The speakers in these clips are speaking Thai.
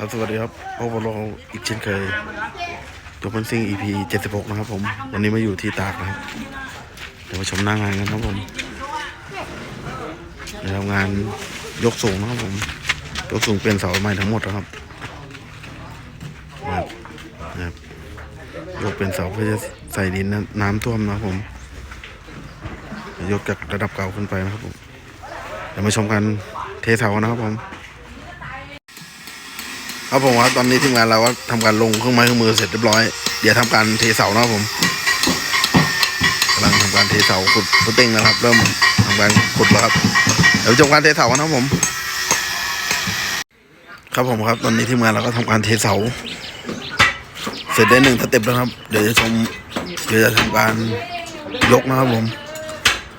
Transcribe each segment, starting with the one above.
ครับสวัสดีครับพบกับเราอีกเช่นเคยตัวพันซิ่ง EP 76 นะครับผม วันนี้มาอยู่ที่ตากนะครับ เดี๋ยวมาชมหน้างานกันครับผมเดี๋ยวงานยกสูงนะครับผม ยกสูงเปลี่ยนเสาใหม่ทั้งหมดนะครับนะครับยกเป็นเสาเพื่อจะใส่ดินน้ำน้ำท่วมนะครับผม ยกจากระดับเก่าขึ้นไปนะครับผม เดี๋ยวมาชมกันเทเสานะครับผม ครับผมว่าตอนนี้ทีมงานเราก็ทำการลงเครื่องไม้เครื่องมือเสร็จเรียบร้อย เดี๋ยวทำการเทเสานะครับผมกำลังทำการเทเสาขุดฟุตติ้งนะครับ เริ่มทำการขุดแล้วครับเดี๋ยวชมการเทเสากันนะครับผม ครับผมครับ ตอนนี้ทีมงานเราก็ทำการเทเสา เสร็จได้หนึ่งสเต็ปแล้วครับ เดี๋ยวจะชมเดี๋ยวจะทำการยกนะครับผม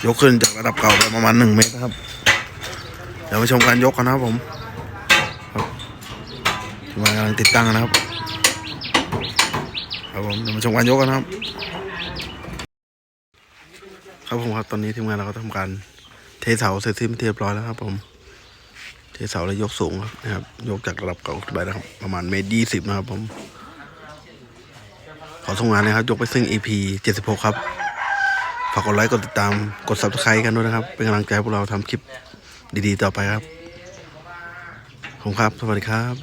ยกขึ้นจากระดับเก่าไปประมาณหนึ่งเมตรนะครับ เดี๋ยวมาชมการยกกันนะครับผม มากำลังติดตั้งนะครับครับผมเดี๋ยวมาชมการยกกันนะครับ ครับผมครับตอนนี้ทีมงานเราก็ทำการเทเสาเสร็จสิ้นเรียบร้อยแล้วครับ ผม เทเสาแล้วยกสูงครับนะครับ ยกจากระดับเก่าขึ้นไปนะครับ ประมาณเมตรยี่สิบนะครับ ผม ขอส่งงานนะครับ ยกไปซึ่ง EP เจ็ดสิบหกครับฝากกดไลค์กดติดตามกด subscribe กันด้วยนะครับ เป็นกำลังใจให้พวกเราทำคลิปดีๆ ต่อไปครับ ผมครับ สวัสดีครับ